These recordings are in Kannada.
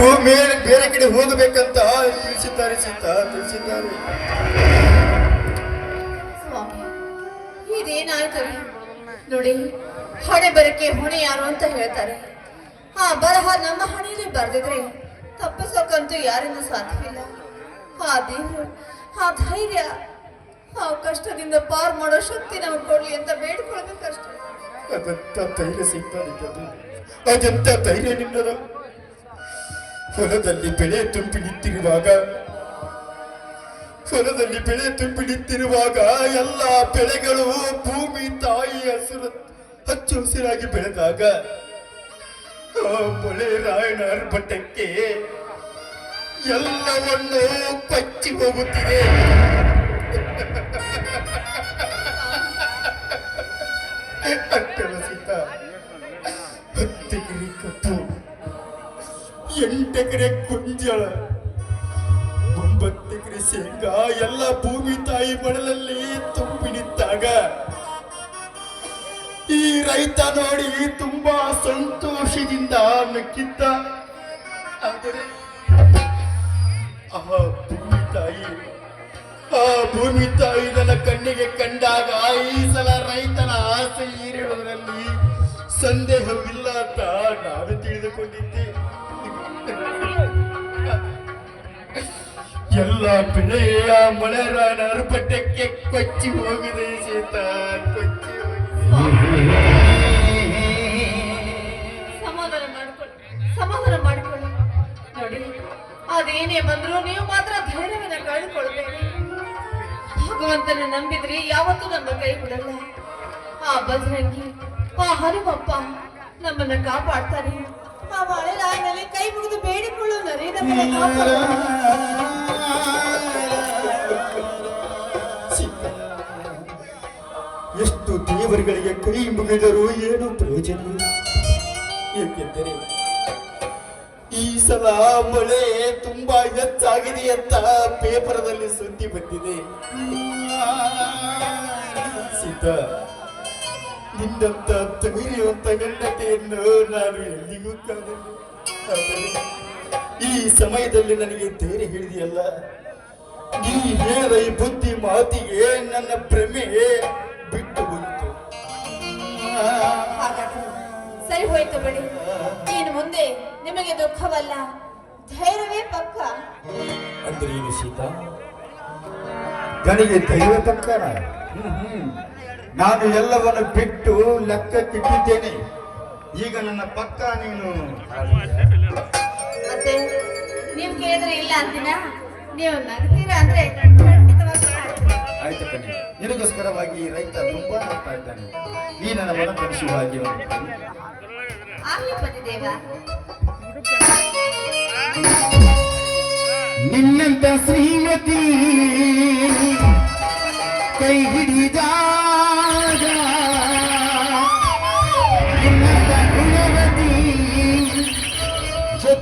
ಬಿಟ್ಟು ಬೇರೆ ಬೇರೆ ಕಡೆ ಹೋಗಬೇಕಂತ ತಿಳಿಸಿದ್ದಾರೆ ಸಿದ್ಧ ತಿಳಿಸಿದ್ದಾರೆ? ನೋಡಿ ಹೊಣೆ ಬರಕ್ಕೆ ಹೊಣೆ ಯಾರು ಅಂತ ಹೇಳ್ತಾರೆ. ಆ ಬರಹ ನಮ್ಮ ಹಣೆಯಲ್ಲಿ ಬರ್ದಿದ್ರೆ ತಪ್ಪಿಸೋಕಂತೂ ಯಾರಿಂದ ಸಾಧ್ಯವಿಲ್ಲ. ಆ ದೇವರು ಆ ಧೈರ್ಯ ಆ ಕಷ್ಟದಿಂದ ಪಾರ್ ಮಾಡೋ ಶಕ್ತಿ ನಮಗೆ ಕೊಡ್ಲಿ ಅಂತ ಬೇಡ್ಕೊಳ್ಬೇಕಷ್ಟೇ. ಅದಂತ ಧೈರ್ಯ ಸಿಗ್ತಾ ಅದೆಂತ ಧೈರ್ಯ ನಿನ್ನದು ಹೊಲದಲ್ಲಿ ಬೆಳೆ ತುಂಬಿ ನಿಂತಿರುವಾಗ ಹೊಲದಲ್ಲಿ ಬೆಳೆ ತುಂಬಿ ನಿಂತಿರುವಾಗ ಎಲ್ಲ ಬೆಳೆಗಳು ಭೂಮಿ ತಾಯಿ ಹಸಿರು ಹಚ್ಚು ಹಸಿರಾಗಿ ಬೆಳೆದಾಗ ಬಳೆ ಮಳೆ ರಾಯಣ ಬಟ್ಟಕ್ಕೆ ಎಲ್ಲವನ್ನು ಪಚ್ಚಿ ಹೋಗುತ್ತಿದೆ. ಅಟ್ಟಳ ಎಂಟೆಕರೆ ಕುಂಜಳ ಒಂಬತ್ತೆಕರೆ ಶೇಂಗಾ, ಎಲ್ಲ ಭೂಮಿ ತಾಯಿ ಮಡಲಲ್ಲಿ ತುಂಬಿ ಈ ರೈತ ನೋಡಿ ತುಂಬಾ ಸಂತೋಷದಿಂದ ನಕ್ಕಿದ್ದ ಆದರೆ ಆ ಭೂಮಿ ತಾಯಿ, ಆ ಭೂಮಿ ತಾಯಿ ನನ್ನ ಕಣ್ಣಿಗೆ ಕಂಡಾಗ ಈ ಸಲ ರೈತನ ಆಸೆ ಈರಿಡುವುದರಲ್ಲಿ ಸಂದೇಹವಿಲ್ಲ ಅಂತ ನಾನು ತಿಳಿದುಕೊಂಡಿದ್ದೆ. ಎಲ್ಲ ಪಿಳೆಯ ಮಳೆರ ನರಪಟ್ಟಕ್ಕೆ ಕೊಚ್ಚಿ ಹೋಗಿದೆ ಸೀತ, ಕೊಚ್ಚಿ ಸಮಾಧಾನ ಮಾಡ್ಕೊಳ್ಳಿ, ಸಮಾಧಾನ ಮಾಡಿಕೊಳ್ಳಿ. ನೋಡಿ, ಅದೇನೇ ಬಂದ್ರು ನೀವು ಮಾತ್ರ ಧೈರ್ಯವನ್ನ ಕಳೆದುಕೊಳ್ಬೇಡಿ ಭಗವಂತನ ನಂಬಿದ್ರಿ ಯಾವತ್ತೂ ನಮ್ಮ ಕೈ ಬಿಡಲ್ಲ. ಆ ಬಜರಂಗಿ ಆ ಹನುಮಪ್ಪ ನಮ್ಮನ್ನ ಕಾಪಾಡ್ತಾರೆ. ಕೈ ಮುಗಿದು. ಸೀತ, ಎಷ್ಟು ದೇವರುಗಳಿಗೆ ಕೈ ಮುಗಿದರೂ ಏನು ಪ್ರಯೋಜನ ಏಕೆಂದರೆ ಈ ಸಲ ಮಳೆ ತುಂಬಾ ಹೆಚ್ಚಾಗಿದೆ ಅಂತ ಪೇಪರದಲ್ಲಿ ಸುದ್ದಿ ಬಂದಿದೆ. ಸೀತಾ ನಿನ್ನಂತ ಧೈರ್ಯವಂತ ಗಂಡತೆಯನ್ನು ನಾನು ಎಲ್ಲಿಗೂ ಕಾಣಲ್ಲ ಈ ಸಮಯದಲ್ಲಿ ನನಗೆ ಧೈರ್ಯ ಹೇಳಿದೆಯಲ್ಲ ಈ ಹೇಳ ಈ ಬುದ್ಧಿ ಮಾತಿಗೆ ನನ್ನ ಭ್ರಮೆ ಬಿಟ್ಟು ಹೋಯಿತು. ಸರಿ ಹೋಯ್ತು ಬಿಡಿ. ಇನ್ನು ಮುಂದೆ ನಿಮಗೆ ದುಃಖವಲ್ಲ ಧೈರ್ಯವೇ ಪಕ್ಕ. ಅಂದ್ರೆ ಏನು ಸೀತಾ? ನನಗೆ ಧೈರ್ಯ ಪಕ್ಕನ ನಾನು ಎಲ್ಲವನ್ನು ಬಿಟ್ಟು ಲೆಕ್ಕ ಲೆಕ್ಕಕ್ಕಿಟ್ಟಿದ್ದೇನೆ. ಈಗ ನನ್ನ ಪಕ್ಕ ನೀನು ಮತ್ತೆ? ನೀವು ಕೇಳಿದ್ರೆ ಇಲ್ಲ ಅಂತೀನ ನೀವು ನಗ್ತೀರಾ ಅಂದ್ರೆ ಖಂಡಿತವಾಗಿ ಆಯ್ತು ಕಣೆ. ನಿನಗೋಸ್ಕರವಾಗಿ ರೈತ ತುಂಬಾ ಆಗ್ತಾ ಇದ್ದಾನೆ. ಈ ನನ್ನ ಮನ ಕಲಿಸುವ ಹಾಗೆ ಆಗ್ಲಿ ಪತಿದೇವ ನಿನ್ನಂತ ಶ್ರೀಮತಿ ಕೈ ಹಿಡಿದಾಗ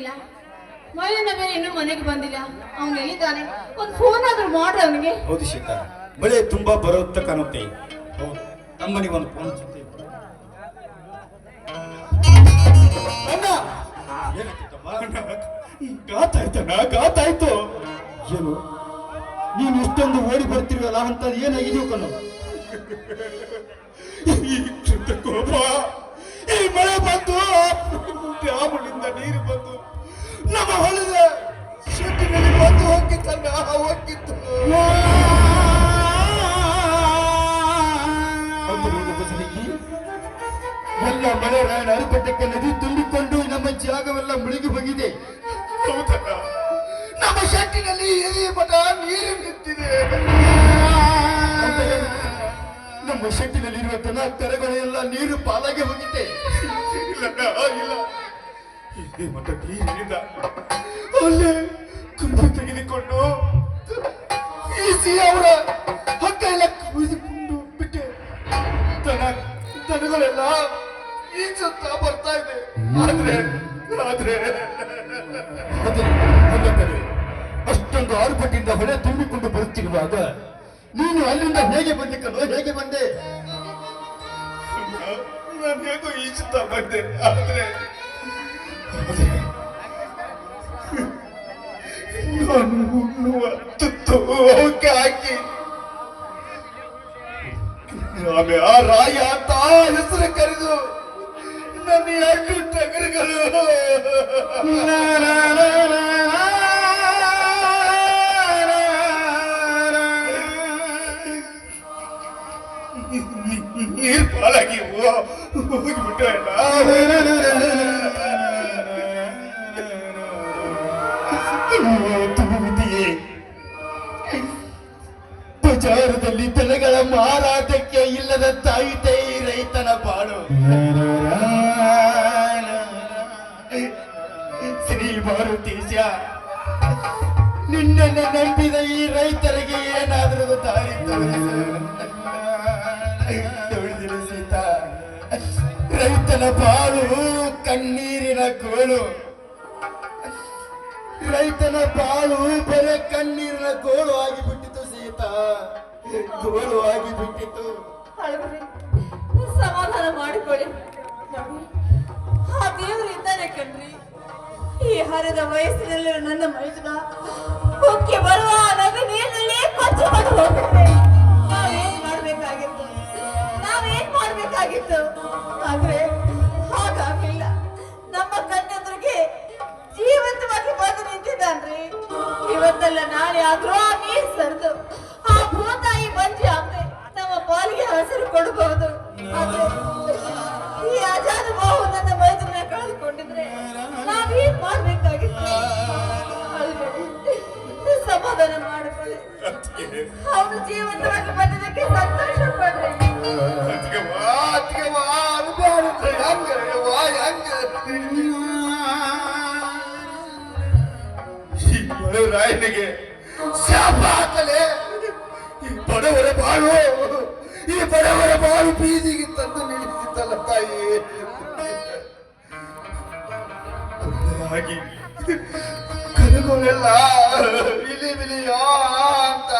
ಇಲ್ಲ. ಮಳೆನ ಬೇರೆ ಇನ್ನೂ ಮನೆಗೆ ಬಂದಿಲ್ಲ. ಅವನು ಎಲ್ಲಿದ್ದಾನೆ? ಒಂದು ಫೋನ್ ಆದ್ರೂ ಮಾಡ್ರಿ ಅವನಿಗೆ. ಹೌದು ಸೀತಾ ಮಳೆ ತುಂಬಾ ಬರುತ್ತ ಕಾಣುತ್ತೆ. ಹೌದು. ನಮ್ಮನಿಗೆ ಒಂದು ಫೋನ್? ಗಾತಾಯ್ತಣ್ಣ ಗಾತಾಯ್ತು? ಏನು? ನೀನು ಇಷ್ಟೊಂದು ಓಡಿ ಬರ್ತಿರ್ವಲ್ಲ ಅಂತ ಏನಾಗಿದೆಯೋ ಕಣ್ಣು. ಈ ಕೋಪ ಈ ಮಳೆ ಬಂತು ಡ್ಯಾಮುಗಳಿಂದ ನೀರು ಬಂದು ನಮ್ಮ ಹೊಲದ. ಶೆಟ್ಟಿನಲ್ಲಿ ಬಂದು ಹೋಗಿತ್ತಲ್ಲ ಹೋಗಿತ್ತು ಅದರಿಂದ ಬಸಲಿಗೆ ಎಲ್ಲ ಮಳೆ ಅರಿಪಟ್ಟಕ್ಕೆ ನದಿ ತುಂಬಿಕೊಂಡು ನಮ್ಮ ಜಾಗವೆಲ್ಲ ಮುಳುಗಿ ಹೋಗಿದೆ. ನಮ್ಮ ಶೆಟ್ಟಿನಲ್ಲಿ ಎದೆ ಮಠ ನೀರು ನಿಂತಿದೆ. ನಮ್ಮ ಶೆಟ್ಟಿನಲ್ಲಿರುವ ದನ ತೆರೆಗಳೆಲ್ಲ ನೀರು ಪಾಲಾಗಿ ಹೋಗಿದೆ. ಇಲ್ಲ ಇಲ್ಲ. ಮಠ ನೀರಿನಿಂದ ಅಲ್ಲೇ ಕುಂದು ತೆಗೆದುಕೊಂಡು ಈಸಿ ಅವರ ಹಗ್ಗ ಎಲ್ಲ ಕುಯ್ದುಕೊಂಡು ಬಿಟ್ಟೆ. ದನ, ದನಗಳೆಲ್ಲ ಈಜುತ್ತಾ ಬರ್ತಾ ಇದೆ. ಆದ್ರೆ ಆದ್ರೆ ಅಷ್ಟೊಂದು ಆರ್ಭಟಿಂದ ಹೊಳೆ ತುಂಬಿಕೊಂಡು ಬರುತ್ತಿರುವಾಗ ನೀನು ಅಲ್ಲಿಂದ ಹೇಗೆ ಬಂದಿಕ್ಕಲು ಹೇಗೆ ಬಂದೆ? ನಾನು ಹೇಗೋ ಈಜುತ್ತಾ ಬಂದೆ. ಆದ್ರೆ ನಾನು ಅವಕ್ಕೆ ಹಾಕಿ ಆಮೆ ಆ ರಾಯ ಅಂತ ಹೆಸರು ಕರೆದು ನನ್ನ ಎರಡು ಟಗರುಗಳು ನೀರ್ ಪಾಲಾಗಿ ಹೋಗಿಬಿಟ್ಟು ಬಜಾರದಲ್ಲಿ ತಲೆಗಳ ಮಾರಾಟಕ್ಕೆ ಇಲ್ಲದ ತಾಯಿತೆ ಈ ರೈತನ ಬಾಳು. ಶ್ರೀ ಮಾರುತೀಶ ನಿನ್ನನ್ನು ನಂಬಿದ ಈ ರೈತರಿಗೆ ಏನಾದರೂ ತಾಯಿ ರೈತನ ಬಾಳು, ಕಣ್ಣೀರಿನ ಗೋಳು. ರೈತನ ಬಾಳು ಬೆರೆ ಕಣ್ಣೀರಿನ ಗೋಳು ಆಗಿಬಿಟ್ಟಿತು ಸೀತಾ. ಗೋಳು ಆಗಿಬಿಟ್ಟಿತು. ಸಮಾಧಾನ ಮಾಡಿಕೊಳ್ಳಿ. ಆ ದೇವರು ಇದ್ದಾನೆ ಕಣ್ರಿ. ಈ ಹರಿದ ವಯಸ್ಸಿನಲ್ಲಿ ನನ್ನ ಮೈದುನ ಹೊಕ್ಕೆ ಬರುವ ನನ್ನ ನೀರಿನಲ್ಲಿ ಕೊಚ್ಚಿಕೊಂಡು ಹೋಗುತ್ತೆ ನಾವೇನ್ ಮಾಡ್ಬೇಕಾಗಿತ್ತು? ನಾವೇನ್ ಮಾಡ್ಬೇಕಾಗಿತ್ತು? ಆದ್ರೆ ಹಾಗಾಗಿಲ್ಲ ನಮ್ಮ ಕಣ್ಣೆದುರಿಗೆ ಜೀವಂತವಾಗಿ ಬಂದು ನಿಂತಿದ್ದಾನ್ರಿ. ಇವತ್ತಲ್ಲ ನಾಳೆ ಆದ್ರೂ ಆ ನೀರ್ ಸರಿದು. ಆ ಭೂತಾಯಿ ಬಂಜಿ ರಾಯನಿಗೆ ಶಾಪ ಹಾಕಲೆ ಈ ಬಡವರ ಬಾಳು, ಈ ಬಡವರ ಬಾಳು ಬೀದಿಗೆ ತಂದು ನಿಲ್ಲಿಸಿದ್ದಲ್ಲ ತಾಯಿ. ಹಾಗೆ ಕನಗುಳೆಲ್ಲ ಬಿಲಿ ಬಿಲಿಯೋ ಅಂತ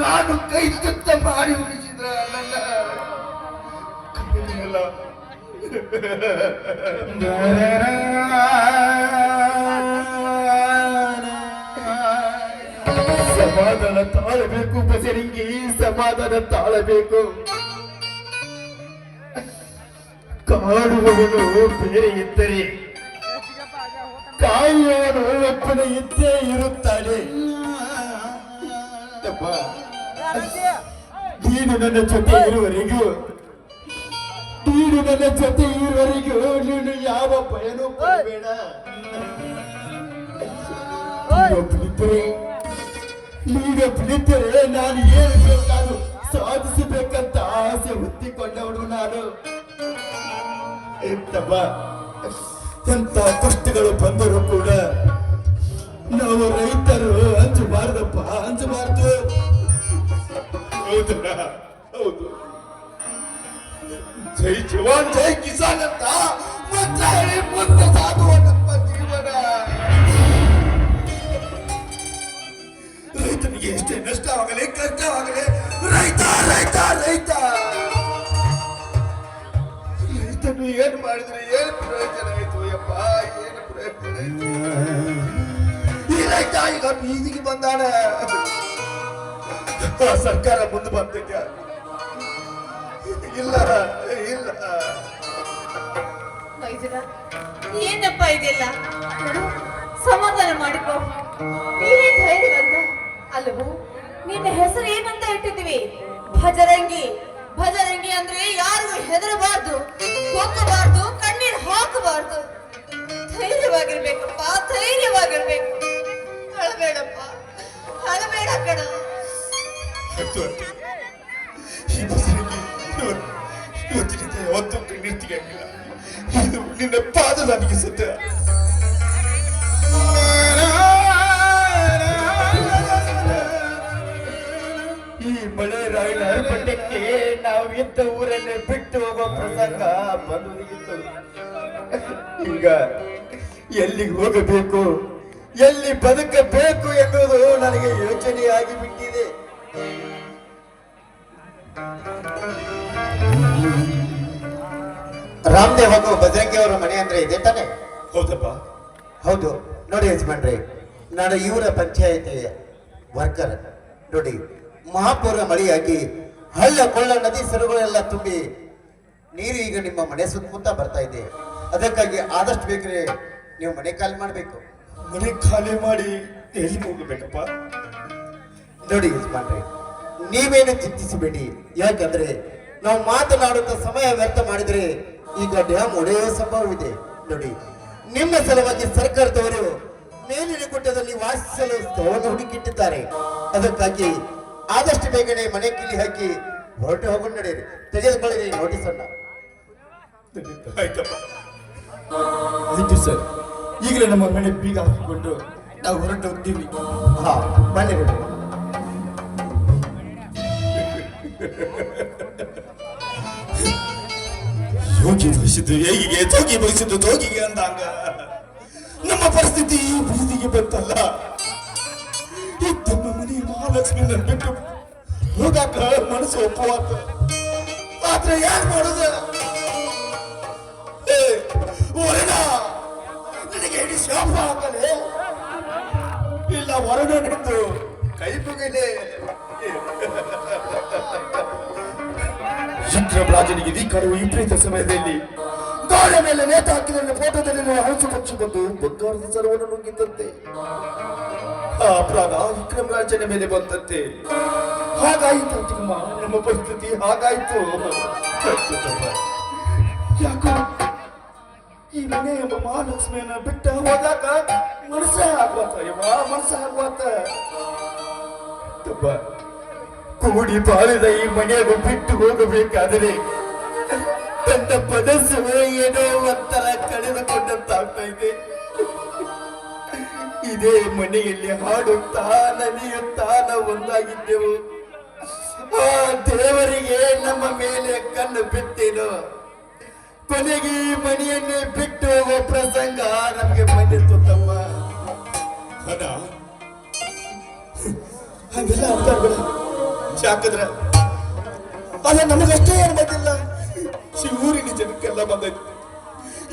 ನಾನು ಕೈ ತುತ್ತ ಮಾಡಿ ಉಳಿಸಿದ ಇದ್ರ ನನ್ನ ಕಣ್ಣಿನಲ್ಲ. ಸಮಾಧಾನ ತಾಳಬೇಕು ಬಸರಿಂಗಿ ಸಮಾಧಾನ ತಾಳಬೇಕು. ಕಾಡುವವನು ಬೇರೆ ಇದ್ದರೆ ಕಾಯುವವನು ಒಪ್ಪನೆ ಇದ್ದೇ ಇರುತ್ತಾನೆ. ಅಪ್ಪ, ನೀನು ನನ್ನ ಜೊತೆ ಇರುವವರೆಗೂ ನೀನು ನನ್ನ ಜೊತೆ ಇರುವವರೆಗೂ ನೀನು ಯಾವ ಭಯನೂ ಪಡಬೇಡ. ನೀನೊಬ್ಬನಿದ್ದರೆ ನೀನೊಬ್ಬನಿದ್ದರೆ ನಾನು ಏನು ನಾನು ಸಾಧಿಸಬೇಕಂತ ಆಸೆ ಹುಟ್ಟಿಕೊಂಡವನು ನಾನು. ಎಂತಪ್ಪ ಎಂತ ಕಷ್ಟಗಳು ಬಂದರೂ ಕೂಡ ನಾವು ರೈತರು ಅಂಜಬಾರ್ದಪ್ಪ ಅಂಜಬಾರ್ದು ಹೌದು ಹೌದು. ಜೈ ಜವಾನ್, ಜೈ ಕಿಸಾನ್ ಅಂತ ಮುಂದೆ ಸಾಗುವ ಎಷ್ಟೇ ನಷ್ಟವಾಗಲಿ ಕಷ್ಟವಾಗಲಿ ರೈತ ರೈತ ರೈತ. ರೈತನು ಏನ್ ಮಾಡಿದ್ರೆ ಏನ್ ಪ್ರಯೋಜನ ಆಯ್ತು ಯಪ್ಪ ಏನು ಪ್ರಯೋಜನ ಈ ರೈತ ಈಗ ಬೀದಿಗೆ ಬಂದಾನ. ಸರ್ಕಾರ ಮುಂದೆ ಬಂದಕ್ಕೆ ಇಲ್ಲ ಇಲ್ಲ. ಏನಪ್ಪ ಇದೆಲ್ಲ ಸಮಾಧಾನ ಮಾಡಿಕೊ. ನೀನೇ ಧೈರ್ಯವಂತ ಅಲ್ಲವೋ ನಿನ್ನ ಹೆಸರು ಏನಂತ ಇಟ್ಟಿದ್ದೀವಿ? ಭಜರಂಗಿ. ಭಜರಂಗಿ ಅಂದ್ರೆ ಯಾರಿಗೂ ಹೆದರಬಾರ್ದು ಹೋಗಬಾರ್ದು ಕಣ್ಣೀರು ಹಾಕಬಾರ್ದು. ಧೈರ್ಯವಾಗಿರ್ಬೇಕಪ್ಪ ಧೈರ್ಯವಾಗಿರ್ಬೇಕು. ಅಳಬೇಡಪ್ಪ, ಅಳಬೇಡ ಕಣ. ಇವತ್ತಿನಿಂದ ಯಾವತ್ತೂ ಕಣ್ಣೀರು ತೆಗಿಯಂಗಿಲ್ಲ. ಇದು ನಿನ್ನ ಪಾದ ನನಗೆ ಸತ್ಯ. ಪಟ್ಟಕ್ಕೆ ನಾವು ಇದ್ದ ಊರನ್ನೇ ಬಿಟ್ಟು ಹೋಗೋ ಪ್ರಸಂಗ ಬಂದಿತ್ತು ಈಗ ಎಲ್ಲಿಗೆ ಹೋಗಬೇಕು ಎಲ್ಲಿ ಬದುಕಬೇಕು ಎನ್ನುವುದು ನನಗೆ ಯೋಚನೆ ಬಿಟ್ಟಿದೆ. ರಾಮದೇವ್ ಹಾಗೂ ಭದ್ರಂಗಿ ಅವರ ಮನೆ ಅಂದ್ರೆ ಇದೆ ತಾನೆ? ಹೌದಪ್ಪ. ಹೌದು. ನೋಡಿ ಯಜಮಾನ್ರಿ ನಾನು ಇವರ ಪಂಚಾಯತಿ ವರ್ಕರ್. ನೋಡಿ ಮಹಾಪೂರ್ವ ಮಳೆಯಾಗಿ ಹಳ್ಳ ಕೊಳ್ಳ ನದಿ ಸರುಗಳೆಲ್ಲ ತುಂಬಿ ನೀರು ಈಗ ನಿಮ್ಮ ಮನೆ ಸುತ್ತಮುತ್ತ ಬರ್ತಾ ಇದೆ. ಅದಕ್ಕಾಗಿ ಆದಷ್ಟು ಬೇಕ್ರೆ ನೀವು ಮನೆ ಖಾಲಿ ಮಾಡಬೇಕು. ಮನೆ ಖಾಲಿ ಮಾಡಿ ಎಲ್ಲಿ ಹೋಗಬೇಕಪ್ಪ? ನೋಡಿ ಯಜಮಾನ್ರಿ ನೀವೇನು ಚಿಂತಿಸಬೇಡಿ. ಯಾಕಂದ್ರೆ ನಾವು ಮಾತನಾಡುತ್ತಾ ಸಮಯ ವ್ಯರ್ಥ ಮಾಡಿದ್ರೆ ಈಗ ಡ್ಯಾಮ್ ಒಡೆಯುವ ಸಂಭವವಿದೆ. ನೋಡಿ ನಿಮ್ಮ ಸಲುವಾಗಿ ಸರ್ಕಾರದವರು ಮೇಲಿನ ಗುಡ್ಡದಲ್ಲಿ ವಾಸಿಸಲು ಸ್ಥಳವನ್ನು ಹುಡುಕಿಟ್ಟಿದ್ದಾರೆ. ಅದಕ್ಕಾಗಿ ಆದಷ್ಟು ಬೇಗನೆ ಮನೆ ಕಿಲಿ ಹಾಕಿ ಹೊರಟು ಹೋಗೋಣ ನಡೆಯಿರಿ ತೆಗೆದುಕೊಳ್ಳಿರಿ ನೋಟಿಸ್ ಅನ್ನ. ಆಯ್ತಪ್ಪ. ಆಯ್ತು ಸರ್. ಈಗಲೇ ನಮ್ಮ ಮನೆ ಬೀಗ ಹಾಕಿಕೊಂಡು ನಾವು ಹೊರಟು ಹೋಗ್ತೀವಿ. ಹಾ ಬನ್ನಿ ಯೋಗಿ ಬಯಸಿದ್ದು ಹೇಗಿಗೆ ತೋಗಿ ಬಯಸಿದ್ದು ತೋಗಿಗೆ ಅಂದಾಗ ನಮ್ಮ ಪರಿಸ್ಥಿತಿ ಈ ಬೀದಿಗೆ ಬಂತಲ್ಲ. ಮನೆ ಮಹಾಲಕ್ಷ್ಮಿನ ಬಿಟ್ಟು ಊಟಕ್ಕ ಮನಸ್ಸು ಒಪ್ಪುವಂತ ಆದ್ರೆ ಏನ್ ಮಾಡುದ? ವರಣ, ನಿನಗೆ ಇಡೀ ಶಾಪ ಹಾಕಲೆ ಇಲ್ಲ, ವರಣ ನಿಂತು ಕೈ ಮುಗಿಲೆ? ಶುಕ್ರರಾಜನಿಗೆ ಧಿಕ್ಕರುವ ವಿಪರೀತ ಸಮಯದಲ್ಲಿ ಗೋಡೆ ಮೇಲೆ ನೇತ ಹಾಕಿದ ಫೋಟೋದಲ್ಲಿ ಹಳಸು ಪಕ್ಷಿ ಬಂದು ಬಂಗಾರದ ಸರ್ವವನ್ನು ನುಂಗಿದ್ದಂತೆ ಆ ಅಪರಾಧ ವಿಕ್ರಮರಾಜನ ಮೇಲೆ ಬಂದಂತೆ. ಹಾಗಾಯಿತು ತಿಮ್ಮ ನಮ್ಮ ಪರಿಸ್ಥಿತಿ ಹಾಗಾಯ್ತು. ಯಾಕೋ ಈ ಮನೆ ಎಂಬ ಮಹಾಲಕ್ಷ್ಮಿಯನ್ನ ಬಿಟ್ಟ ಹೋದಾಗ ಮನಸ್ಸ ಆಗುವಂತ ಯವ್ವ ಕೂಡಿ ಬಾಳಿದ ಈ ಮನೆಯನ್ನು ಬಿಟ್ಟು ಹೋಗಬೇಕಾದರೆ ತನ್ನ ಪದಸ್ಸವೇ ಇದೇ ಮನೆಯಲ್ಲಿ ಹಾಡುತ್ತಾ ನಲಿಯುತ್ತಾ ನಾವು ಒಂದಾಗಿದ್ದೆವು. ಆ ದೇವರಿಗೆ ನಮ್ಮ ಮೇಲೆ ಕಣ್ಣು ಬಿತ್ತೇನು ಕೊನೆಗೆ ಈ ಮನೆಯನ್ನೇ ಬಿಟ್ಟು ಹೋಗೋ ಪ್ರಸಂಗ ನಮಗೆ ಬಂದಿತ್ತು ತಮ್ಮ. ಹಣ ಹಂಗೆಲ್ಲ ನಮಗಷ್ಟೇ ಏನು ಬಂದಿಲ್ಲ ಈ ಊರಿನ ಜನಕ್ಕೆಲ್ಲ ಬಂದೈತಿ.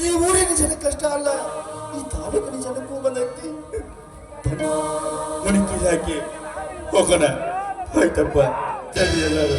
ಈ ಊರಿನ ಜನಕ್ಕಷ್ಟ ಅಲ್ಲ, ಈ ತಾಲೂಕಿನ ಜನಕ್ಕೂ ಬಂದೈತಿ. ಬನ್ನಿ, ಮನೆ ಪೂಜೆ ಹಾಕಿ ಹೋಗೋಣ ಆಯ್ತಪ್ಪ ಸರಿ ಎಲ್ಲರೂ